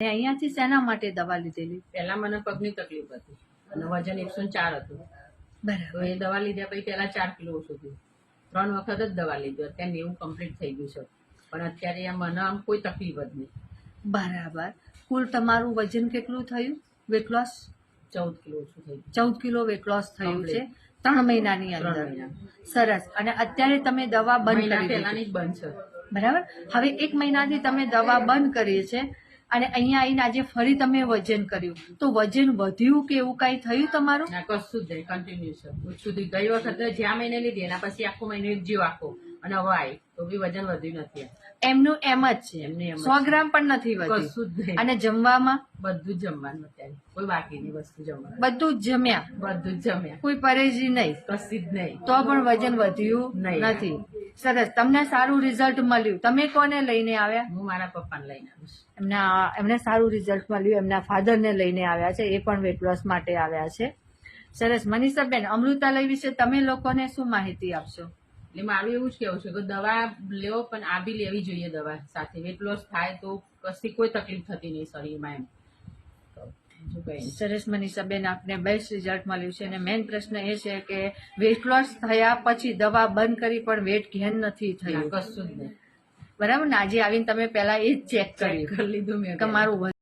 અને અહીંયાથી શેના માટે દવા લીધેલી? પહેલા મને પગની તકલીફ હતી અને વજન એકસો ચાર હતું. બરાબર. એ દવા લીધા પછી પહેલા ચાર કિલો ઓછું થયું. ત્રણ વખત જ દવા લીધી. અત્યારે નેવું કમ્પ્લીટ થઈ ગયું છે. પણ અત્યારે મને આમ કોઈ તકલીફ જ નહીં. બરાબર. કુલ તમારું વજન કેટલું થયું? વેટ લોસ ચૌદ કિલો ઓછું થયું ચૌદ કિલો વેટ લોસ થયું છે ત્રણ મહિનાની અંદર. સરસ. અને અત્યારે તમે દવા બંધ કરી પહેલાની બંધ છે. બરાબર? હવે એક મહિનાથી તમે દવા બંધ કરી છે. અને અહીંયા આવીને આજે ફરી તમે વજન કર્યું. તો વજન વધ્યું કે એવું કાંઈ થયું તમારું? કશું જ નહીં. કન્ટિન્યુ છે. સુધી ગઈ વખતે જ્યાં મહિને લીધી એના પછી આખો મહિનો એક જીવ આખો. અને હવે આવી તો બી વજન વધ્યું નથી એમનું એમ જ છે. એમને સો ગ્રામ પણ નથી વધ્યું. કશું જ નહીં. અને જમવામાં? બધું જ જમવાનું અત્યારે. કોઈ બાકીની વસ્તુ જમવાનું. બધું જ જમ્યા? બધું જ જમ્યા. કોઈ પરેજી નહીં? કશી જ નહીં. તો પણ વજન વધ્યું. નથી. સરસ. તમને સારું રિઝલ્ટ મળ્યું. તમે કોને લઈને આવ્યા? હું મારા પપ્પાને લઈને આવીશ. એમના એમને સારું રિઝલ્ટ મળ્યું. એમના ફાધરને લઈને આવ્યા છે. એ પણ વેટ લોસ માટે આવ્યા છે. સરસ. મનીષાબેન અમૃતાલય વિશે તમે લોકોને શું માહિતી આપશો? એટલે મારું એવું જ કેવું છે કે દવા લેવો પણ આ બી લેવી જોઈએ દવા સાથે. વેટ લોસ થાય તો કશી કોઈ તકલીફ થતી નહીં શરીરમાં એમ. નહીં. સરસ મનીષાબેન આપને બેસ્ટ રિઝલ્ટ મળ્યું છે. અને મેઇન પ્રશ્ન એ છે કે વેટ લોસ થયા પછી દવા બંધ કરી પણ વેટ ગેન નથી થયું. કશું જ નહીં. બરાબર ને? આજે આવીને તમે પહેલા એ જ ચેક ચેક કરી. લીધું મેં કે મારું